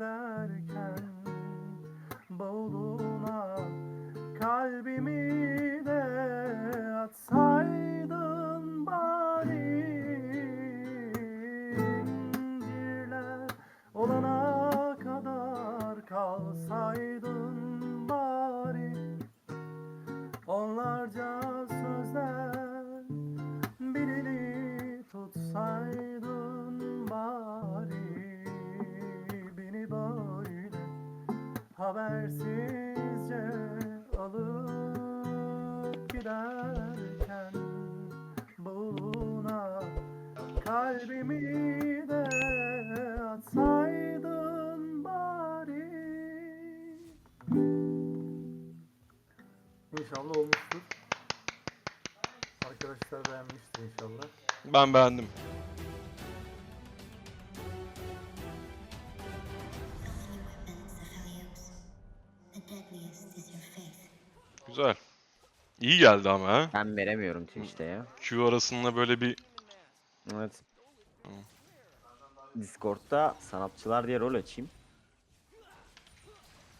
giderken Bavuluna kalbimi habersizce alıp giderken Buluna kalbimi de atsaydın bari İnşallah olmuştur. Arkadaşlar beğenmiştir inşallah. Ben beğendim. Güzel. İyi geldi ama ha. Ben veremiyorum Twitch'te ya. Q arasında böyle bir Evet. Discord'da sanatçılar diye rol açayım.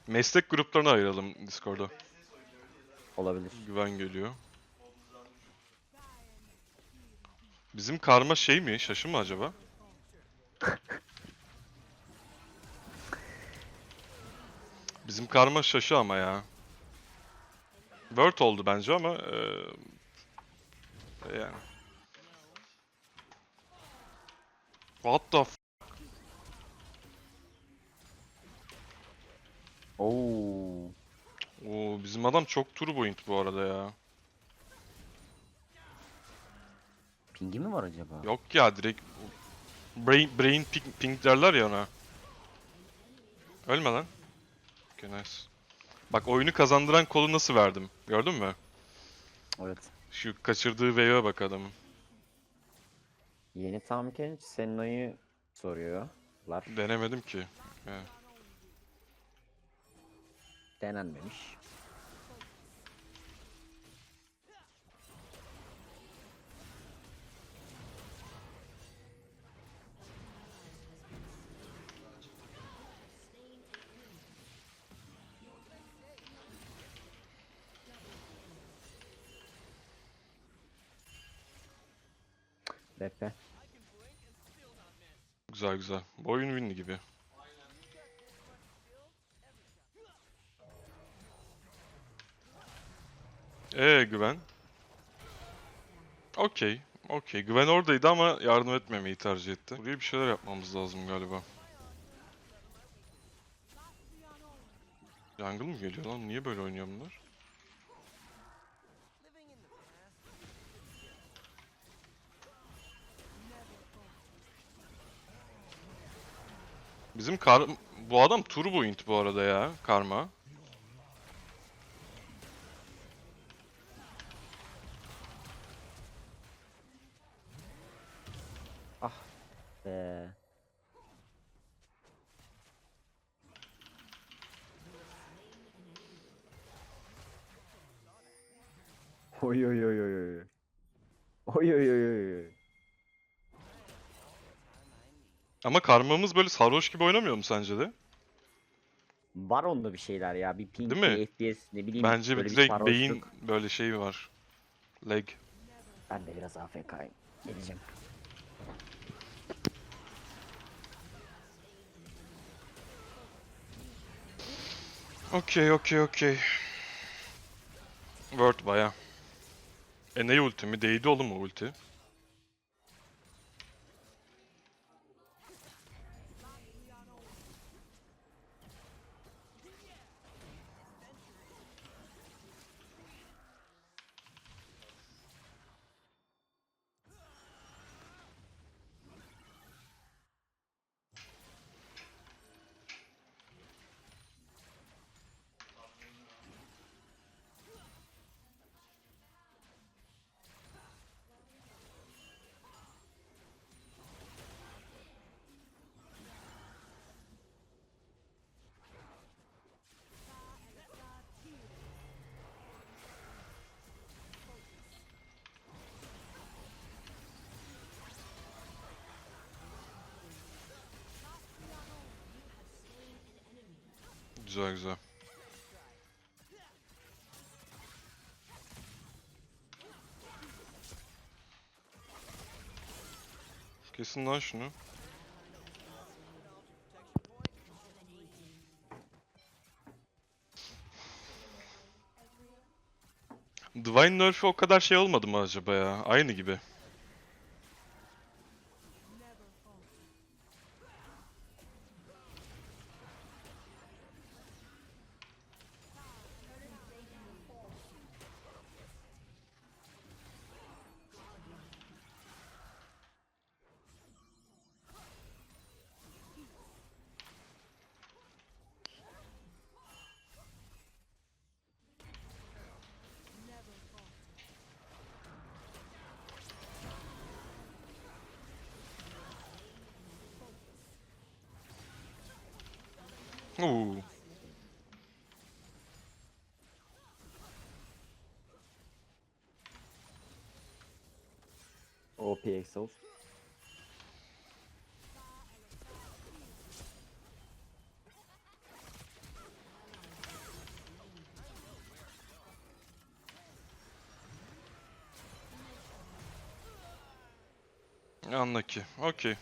meslek gruplarına ayıralım Discord'da. Olabilir. Güven geliyor. Bizim karma şey mi? Şaşı mı acaba? Bizim karma şaşı ama ya. Word oldu bence ama eee, yani. What the f Oo. Oo, bizim adam çok turboint bu arada ya. Pingi mi var acaba? Yok ya direkt brain brain ping, ping derler ya ona. Ölme lan. Okay, nice. Bak oyunu kazandıran kolu nasıl verdim? Gördün mü? Evet. Şu kaçırdığı wave'e bak adamın. Yeni Tam Kench Senna'yı soruyorlar. Denemedim ki. Yani. Denenmemiş. Bepe. Güzel güzel. Bu oyun gibi. Ee güven. Okey. Okey. Güven oradaydı ama yardım etmemeyi tercih etti. Buraya bir şeyler yapmamız lazım galiba. Jungle mı geliyor lan? Niye böyle oynuyor bunlar? Bizim kar... Bu adam turbo int bu arada ya. Karma. Be. Oy oy oy oy oy. Oy oy oy oy oy. Ama karmamız böyle sarhoş gibi oynamıyor mu sence de? Var onda bir şeyler ya. Bir ping, Değil mi? bir FPS ne bileyim. Bence bir böyle direkt sarhoşluk. beyin böyle şey var. Leg. Ben de biraz AFK'yim. Geleceğim. Okey okey okey. Word baya. E ne ulti mi? Değdi oğlum o ulti. Güzel güzel. Kesin lan şunu. Divine Nerf'ü o kadar şey olmadı mı acaba ya? Aynı gibi. Oo. OP Exhaust. Anlaki. Okey.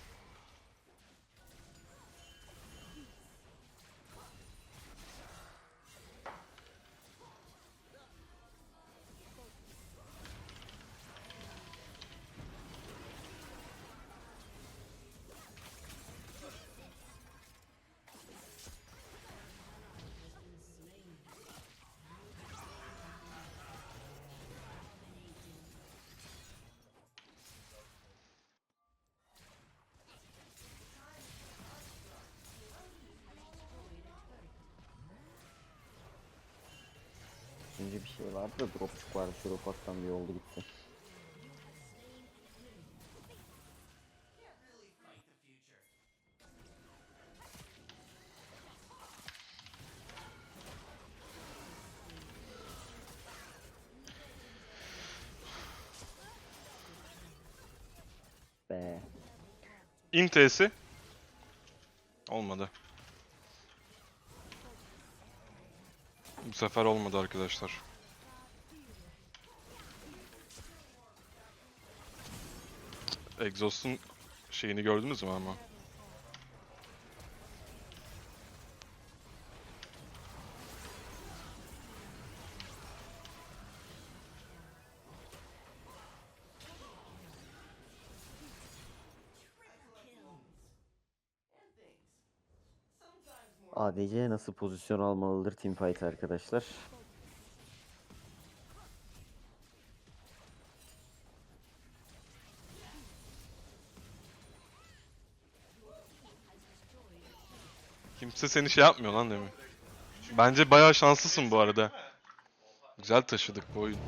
Önce bir şey vardı da dropçuk vardı. Şu ufaktan bir oldu gitti. İntesi. Olmadı. Bu sefer olmadı arkadaşlar. Exhaust'un şeyini gördünüz mü ama? ADC nasıl pozisyon almalıdır teamfight arkadaşlar? Kimse seni şey yapmıyor lan demin. Bence bayağı şanslısın bu arada. Güzel taşıdık bu oyun.